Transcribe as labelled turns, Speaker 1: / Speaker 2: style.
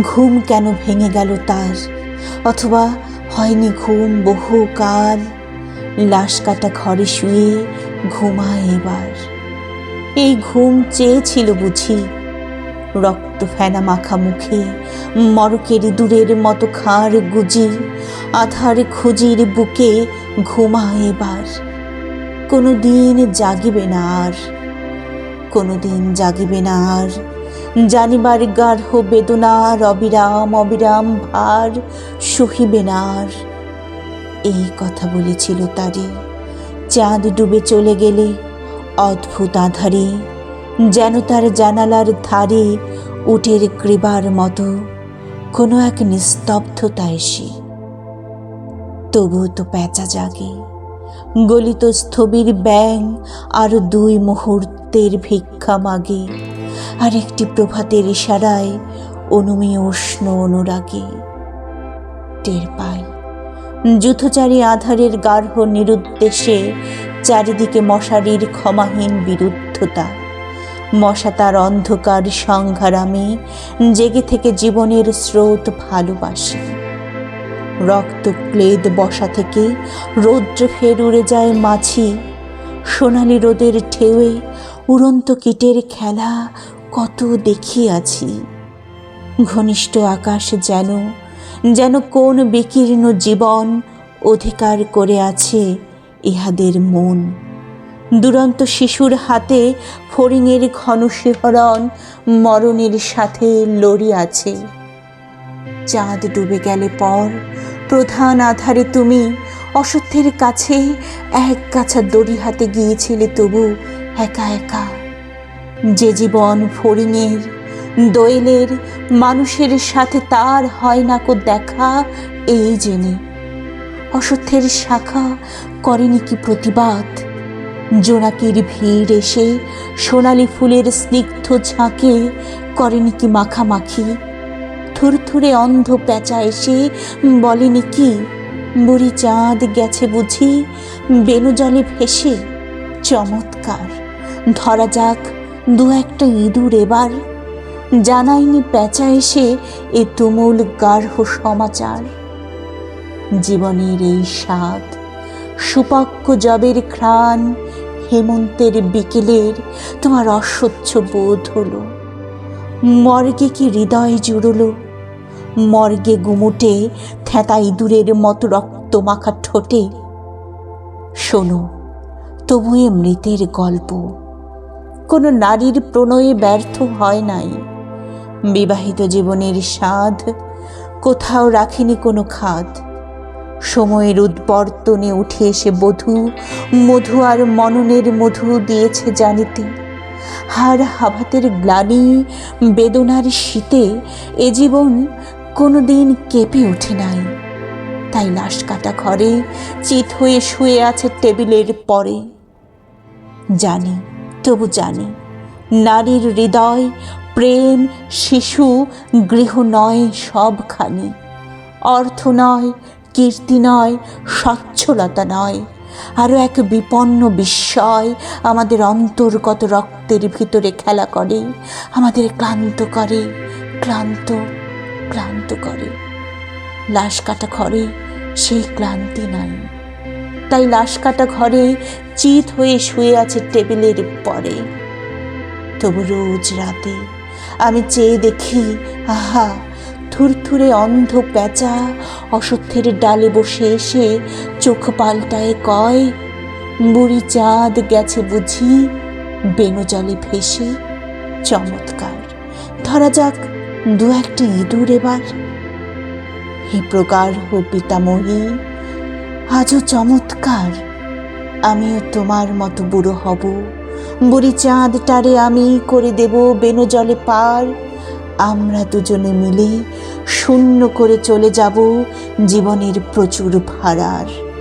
Speaker 1: ঘুম কেন ভেঙে গেল তার? অথবা হয়নি ঘুম বহু বহুকাল লাশ কাটা ঘরে শুয়ে ঘুমায় এবার। এই ঘুম চেয়েছিল বুঝি। রক্ত ফেনা মাখা মুখে, মরকের দূরের মতো খাঁড় গুজি, আধার খুঁজির বুকে ঘুমা এবার। কোনো দিন জাগিবে না আর, কোনো দিন জাগিবে না আর। জানিবার গার্হ বেদনার, অবিরাম অবিরাম ভার সহিবে না আর এই কথা বলেছিল তারে। চাঁদ ডুবে চলে গেলে অদ্ভুত আধারে, যেন তার জানালার ধারে উটের কৃবার মতো কোনো এক নিস্তব্ধতা এসে। তবু তো প্যাঁচা জাগে। গলিত স্থবির ব্যাং আর দুই মুহূর্তের ভিক্ষা মাগে। আর একটি প্রভাতের ইশারায় অনুমীয় উষ্ণ অনুরাগে টের পাই। যুথচারী আধারের গার্হ নিরুদ্দেশে চারিদিকে মশারির ক্ষমাহীন বিরুদ্ধতা। মশা তার অন্ধকার সংঘারামে জেগে থেকে জীবনের স্রোত ভালোবাসে। রক্ত ক্লেদ বসা থেকে রৌদ্র ফের উড়ে যায় মাছি সোনালি রোদের ঢেউয়ে উড়ন্ত কীটের খেলা কত দেখিয়াছি। ঘনিষ্ঠ আকাশ যেন যেন কোন বিকীর্ণ জীবন অধিকার করে আছে ইহাদের মন। দুরন্ত শিশুর হাতে ফড়িংয়ের ঘন মরণের সাথে লড়িয়াছে। চাঁদ ডুবে গেলে পর প্রধান আধারে তুমি অসত্যের কাছে এক কাছা দড়ি হাতে গিয়েছিলে, তবু একা একা যে জীবন ফড়িংয়ের দোয়েলের মানুষের সাথে তার হয় না কো দেখা, এই জেনে। অসত্যের শাখা করেনি কি প্রতিবাদ? জোনাকির ভিড় এসে সোনালি ফুলের স্নিগ্ধ ঝাঁকে করেনি কি মাখামাখি? থুরথুরে অন্ধ পেঁচা এসে বলেনি কি, বুড়ি চাঁদ গেছে বুঝি বেনুজলে ভেসে, চমৎকার। ধরা যাক দু একটা ইঁদুর এবার জানায়নি পেঁচা এসে এ তুমুল গার্হ সমাচার। জীবনের এই স্বাদ সুপক্ষ জবের ঘ্রাণ হেমন্তের বিকেলের তোমার অসহ্য বোধ হলো। মর্গে কি হৃদয় জুড়লো? মর্গে গুমুটে থ্যাতা ইঁদুরের মতো রক্ত মাখা ঠোঁটে। শোনো, তবু এ মৃতের গল্প। কোনো নারীর প্রণয়ে ব্যর্থ হয় নাই। বিবাহিত জীবনের স্বাদ কোথাও রাখেনি কোনো খাদ। সময়ের উদ্বর্তনে উঠে এসে বধূ, মধু আর মননের মধু দিয়েছে জানিতে। হার হাভাতের গ্লানি, বেদনার শীতে এ জীবন কোনো দিন কেঁপে ওঠে নাই। তাই লাশ কাটা ঘরে চিত হয়ে শুয়ে আছে টেবিলের পরে। জানি তবু জানি, নারীর হৃদয়, প্রেম, শিশু, গৃহ নয় সবখানি। অর্থ নয়, কীর্তি নয় স্বচ্ছলতা নয়। আরও এক বিপন্ন বিস্ময় আমাদের অন্তর্গত রক্তের ভিতরে খেলা করে, আমাদের ক্লান্ত করে, ক্লান্ত ক্লান্ত করে। লাশ কাটা ঘরে সেই ক্লান্তি নাই। তাই লাশ কাটা ঘরে চিত হয়ে শুয়ে আছে টেবিলের পরে। তবু রোজ রাতে আমি চেয়ে দেখি, আহা, থুরথুরে অন্ধ পেঁচা অসত্যের ডালে বসে এসে চোখ পাল্টায় কয়, বুড়ি চাঁদ গেছে বুঝি বেনু জলে ভেসে, চমৎকার। ধরা যাক দু একটা ইঁদুর এবার। হে প্রগাঢ় পিতামহী আজও চমৎকার। আমিও তোমার মতো বুড়ো হব। বুড়ি চাঁদ টারে আমি করে দেব বেনো জলে পার। আমরা দুজনে মিলে শূন্য করে চলে যাব জীবনের প্রচুর ভাড়ার।